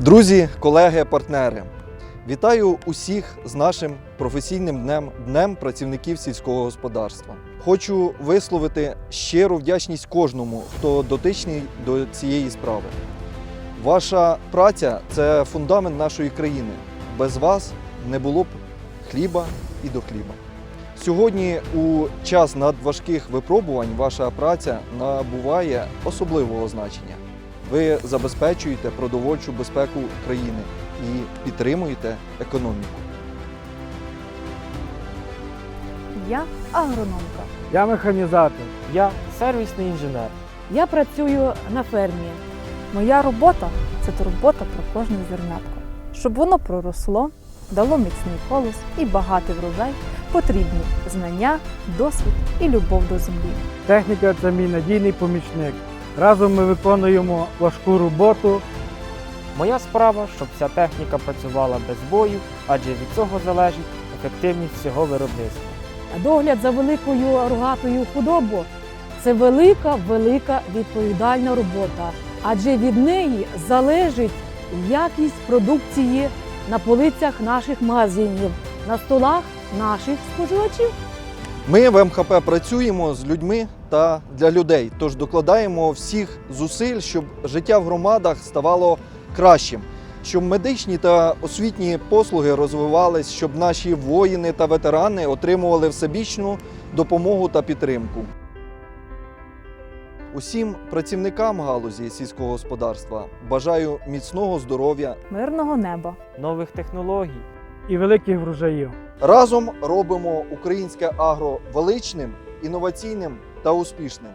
Друзі, колеги, партнери, вітаю усіх з нашим професійним днем Днем працівників сільського господарства. Хочу висловити щиру вдячність кожному, хто дотичний до цієї справи. Ваша праця це фундамент нашої країни. Без вас не було б хліба і до хліба. Сьогодні, у час надважких випробувань, ваша праця набуває особливого значення. Ви забезпечуєте продовольчу безпеку країни і підтримуєте економіку. Я агрономка. Я механізатор. Я сервісний інженер. Я працюю на фермі. Моя робота це турбота про кожне зернятко. Щоб воно проросло, дало міцний колос і багатий врожай, потрібні знання, досвід і любов до землі. Техніка це мій надійний помічник. Разом ми виконуємо важку роботу. Моя справа, щоб ця техніка працювала без бою, адже від цього залежить ефективність всього виробництва. А догляд за великою рогатою худобою це велика, велика відповідальна робота, адже від неї залежить якість продукції на полицях наших магазинів, на столах наших споживачів. Ми в МХП працюємо з людьми та для людей, тож докладаємо всіх зусиль, щоб життя в громадах ставало кращим, щоб медичні та освітні послуги розвивались, щоб наші воїни та ветерани отримували всебічну допомогу та підтримку. Усім працівникам галузі сільського господарства бажаю міцного здоров'я. Мирного неба. Нових технологій. І великих врожаїв. Разом робимо українське агро величним, інноваційним та успішним.